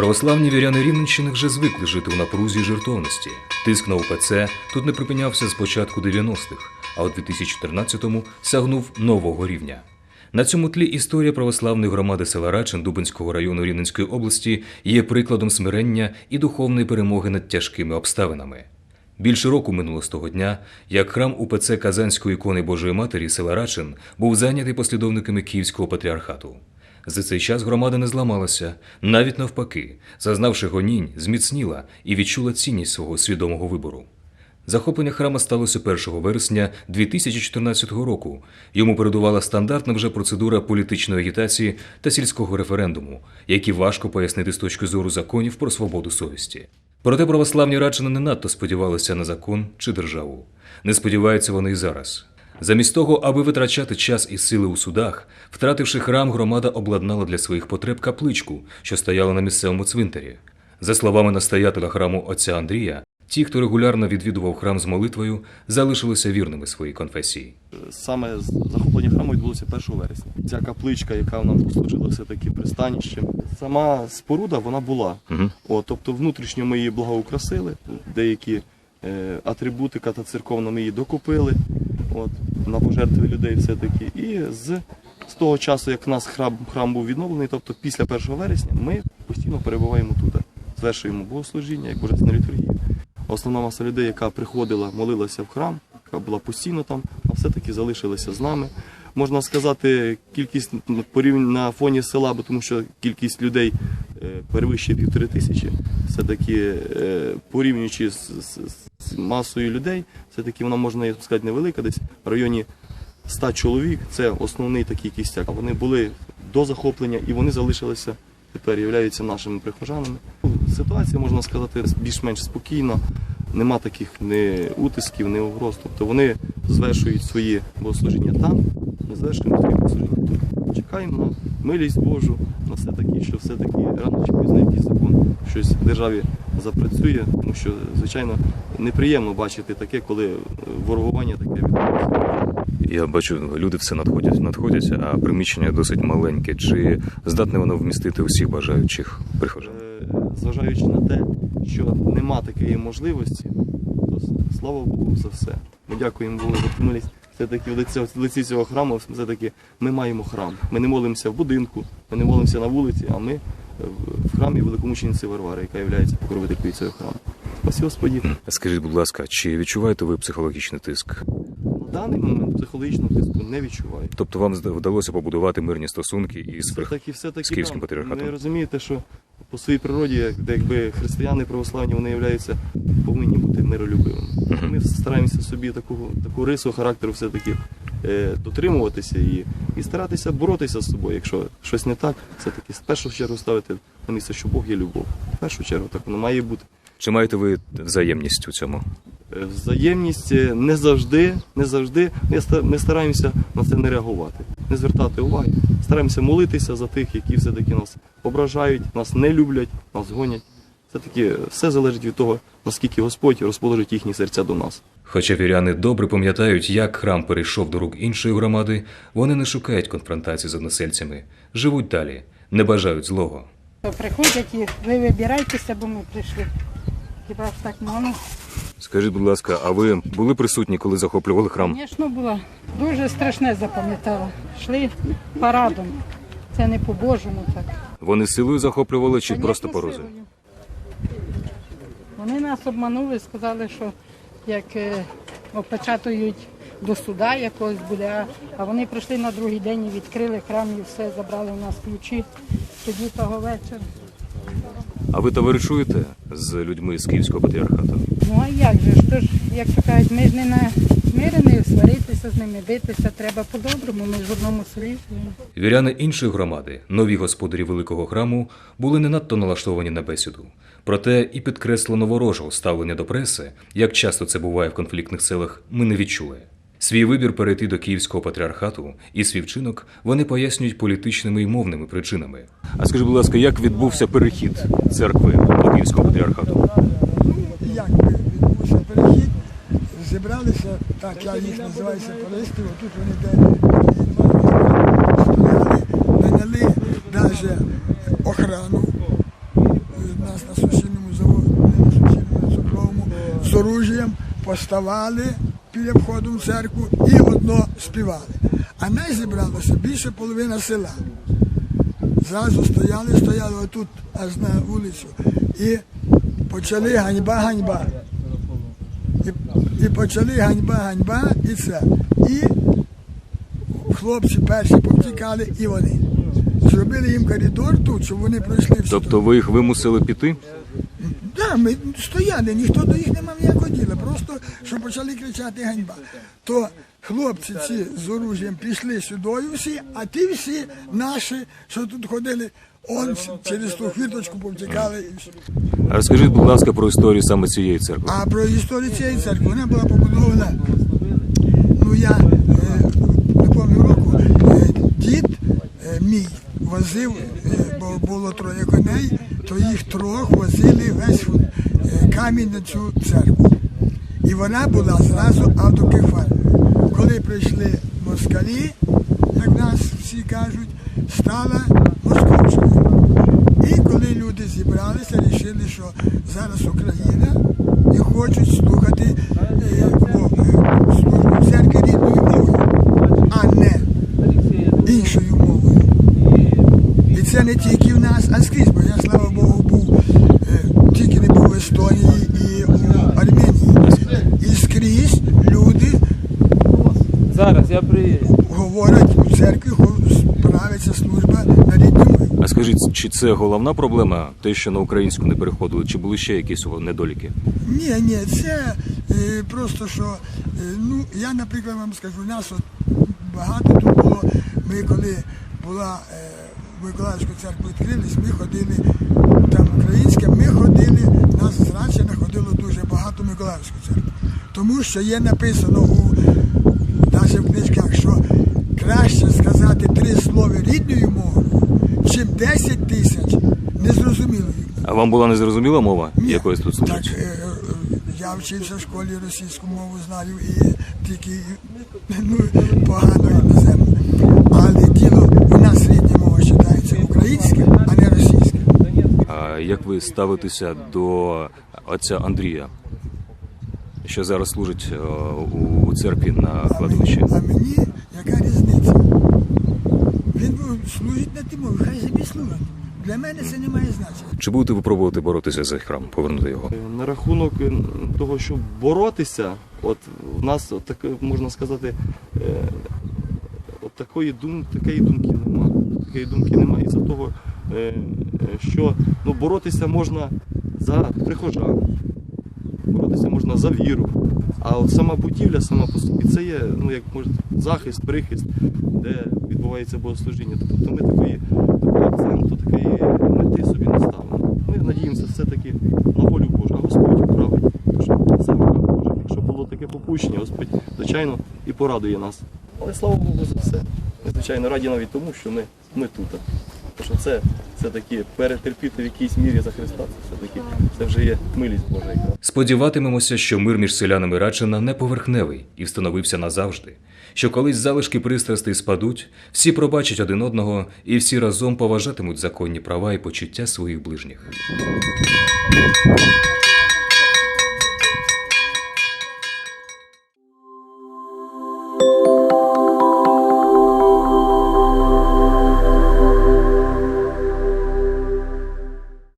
Православні віряни Рівненщини вже звикли жити у напрузі й жертовності. Тиск на УПЦ тут не припинявся з початку 90-х, а у 2014-му сягнув нового рівня. На цьому тлі історія православної громади села Рачин Дубинського району Рівненської області є прикладом смирення і духовної перемоги над тяжкими обставинами. Більше року минуло з того дня, як храм УПЦ Казанської ікони Божої Матері села Рачин був зайнятий послідовниками Київського патріархату. За цей час громада не зламалася, навіть навпаки, зазнавши гонінь, зміцніла і відчула цінність свого свідомого вибору. Захоплення храма сталося 1 вересня 2014 року. Йому передувала стандартна вже процедура політичної агітації та сільського референдуму, які важко пояснити з точки зору законів про свободу совісті. Проте православні радчини не надто сподівалися на закон чи державу. Не сподіваються вони і зараз. Замість того, аби витрачати час і сили у судах, втративши храм, громада обладнала для своїх потреб капличку, що стояла на місцевому цвинтарі. За словами настоятеля храму отця Андрія, ті, хто регулярно відвідував храм з молитвою, залишилися вірними своїй конфесії. Саме захоплення храму відбулося 1 вересня. Ця капличка, яка нам послужила все-таки пристанищем, сама споруда вона була. Угу. О, тобто внутрішньо ми її благоукрасили, деякі е, атрибутика та церковно ми її докупили от, на пожертви людей все-таки. І з, з того часу, як в нас храм, храм був відновлений, тобто після 1 вересня, ми постійно перебуваємо тут, звершуємо богослужіння, як божественну літургію. Основна маса людей, яка приходила, молилася в храм, яка була постійно там, а все-таки залишилася з нами. Можна сказати, кількість на фоні села, бо тому що кількість людей е, перевищує півтори тисячі. Все-таки е, порівнюючи з, з масою людей, все-таки вона можна сказати невелика, десь в районі 100 чоловік. Це основний такий кістяк. Вони були до захоплення і вони залишилися тепер являються нашими прихожанами. Ситуація можна сказати більш-менш спокійна. Нема таких не утисків, ні угроз. Тобто вони звершують свої богослужіння там, ми звершуємо свої богослужіння. Чекаємо на милість Божу, на все таки, що все-таки рано чи пізно якийсь закон щось в державі запрацює, тому що, звичайно, неприємно бачити таке, коли е, ворогування таке відбувається. Я бачу, люди все надходять, надходять, а приміщення досить маленьке. Чи здатне воно вмістити усіх бажаючих прихожан? Е, зважаючи на те, що нема такої можливості, то слава Богу за все. Ми дякуємо Богу за милість. Все-таки в лиці, цього храму все-таки ми маємо храм. Ми не молимося в будинку, ми не молимося на вулиці, а ми е, в- храмі великомучениці Варвари, яка є покровителькою цього храму. Ось Господі. Скажіть, будь ласка, чи відчуваєте ви психологічний тиск? На даний момент психологічного тиску не відчуваю. Тобто вам вдалося побудувати мирні стосунки із. Все-таки, все-таки, з Київським патріархатом. Ви розумієте, що по своїй природі, якби християни православні, вони являються, повинні миролюбивими. Ми стараємося собі таку, таку рису характеру все-таки е, дотримуватися і, і старатися боротися з собою. Якщо щось не так, все-таки в першу чергу ставити на місце, що Бог є любов. В першу чергу так воно має бути. Чи маєте ви взаємність у цьому? Е, Взаємність е, не завжди, не завжди. Ми стараємося на це не реагувати, не звертати уваги. Стараємося молитися за тих, які все-таки нас ображають, нас не люблять, нас гонять. Все-таки все залежить від того, наскільки Господь розположить їхні серця до нас. Хоча віряни добре пам'ятають, як храм перейшов до рук іншої громади, вони не шукають конфронтації з односельцями, живуть далі, не бажають злого. Приходять і ви вибирайтеся, бо ми прийшли. Хіба ж так можна? Скажіть, будь ласка, а ви були присутні, коли захоплювали храм? Звісно, було дуже страшне запам'ятала. Йшли парадом. Це не по-божому так. Вони силою захоплювали чи Конечно, просто по розуму? силою. Вони нас обманули, сказали, що як е, опечатують до суда якогось буде, а вони прийшли на другий день і відкрили храм і все, забрали у нас ключі тоді того вечора. А ви товаришуєте з людьми з Київського патріархату? Ну а як же ж? Ж, як то кажуть, ми ж не намірені сваритися з ними, битися, треба по-доброму, ми ж в одному селі. Віряни іншої громади, нові господарі великого храму, були не надто налаштовані на бесіду. Проте і підкреслено ворожого ставлення до преси, як часто це буває в конфліктних селах, ми не відчули. Свій вибір перейти до Київського патріархату і свій вчинок вони пояснюють політичними і мовними причинами. А скажіть, будь ласка, як відбувся перехід церкви до Київського патріархату? І як відбувся перехід, зібралися, так я їх називаю сепаристи, отут вони стояли, наняли навіть охрану нас на сусідньому заводі, на сусідньому, цукровому, з оружієм поставали біля входу в церкву і одно співали. А нас зібралося більше половина села. Зразу стояли, стояли отут аж на вулицю і почали ганьба, ганьба. І, і почали ганьба, ганьба, і це. І хлопці перші повтікали, і вони. Зробили їм коридор тут, щоб вони пройшли всі. Тобто ви їх вимусили піти? Да, ми стояли, ніхто до їх не мав ніякого діла, просто що почали кричати ганьба. То хлопці ці з оружієм пішли сюдою всі, а ті всі наші, що тут ходили, он через ту хвірточку повтікали. А Розкажіть, будь ласка, про історію саме цієї церкви. А про історію цієї церкви вона була побудована. Ну я е, не пам'ятаю року, е, дід е, мій возив, бо було троє коней, то їх трьох возили весь камінь на цю церкву. І вона була зразу автокефальною. Коли прийшли москалі, всі кажуть, стала московською. І коли люди зібралися, вирішили, що зараз Україна і хочуть слухати е, службу в церкві рідною мовою, а не іншою мовою. І це не тільки в нас, а скрізь, бо я, слава Богу, був е, тільки не був в Естонії і у Арменії. І скрізь люди Зараз я приїду. говорять у церкві, справиться служба на рідній мові. А скажіть, чи це головна проблема, те, що на українську не переходили, чи були ще якісь недоліки? Ні, ні, це е, просто що, е, ну, я, наприклад, вам скажу, нас от багато тут було. Ми коли була е, Миколаївську церкву відкрились, ми ходили там українське, ми ходили, нас з Радчина ходило дуже багато Миколаївську церкву. Тому що є написано у навіть в книжках, що три слова рідною мовою, чим 10 тисяч незрозумілою. А вам була незрозуміла мова, Ні. якоїсь тут Так, служить? е, е, я вчився в школі російську мову знаю і тільки ну, погано іноземно. Але діло у нас рідна мова вважається українська, а не російська. А як ви ставитеся до отця Андрія, що зараз служить е, у церкві на А мені, кладовищі? а мені яка різниця? Він був- служить на мові, хай собі служить. Для мене це не має значення. Чи будете ви пробувати боротися за храм, повернути його? На рахунок е, того, щоб боротися, от в нас от таке, можна сказати, е, от такої дум, такої думки нема. Такої думки немає із-за того, е, що ну, боротися можна за прихожан, боротися можна за віру. А от сама будівля, сама по собі, це є ну, як може, захист, прихист, де відбувається богослужіння. Тобто ми такої такого акценту, такої мети собі не ставимо. Ми надіємося все-таки на волю Божу, а Господь управить. Що все в руках Якщо було таке попущення, Господь, звичайно, і порадує нас. Але слава Богу за все. Ми, звичайно, раді навіть тому, що ми, ми тут. Тому що це, все такі перетерпіти в якійсь мірі за Христа. Це все-таки це вже є милість Божа. Сподіватимемося, що мир між селянами Радчина не поверхневий і встановився назавжди. Що колись залишки пристрастей спадуть, всі пробачать один одного і всі разом поважатимуть законні права і почуття своїх ближніх.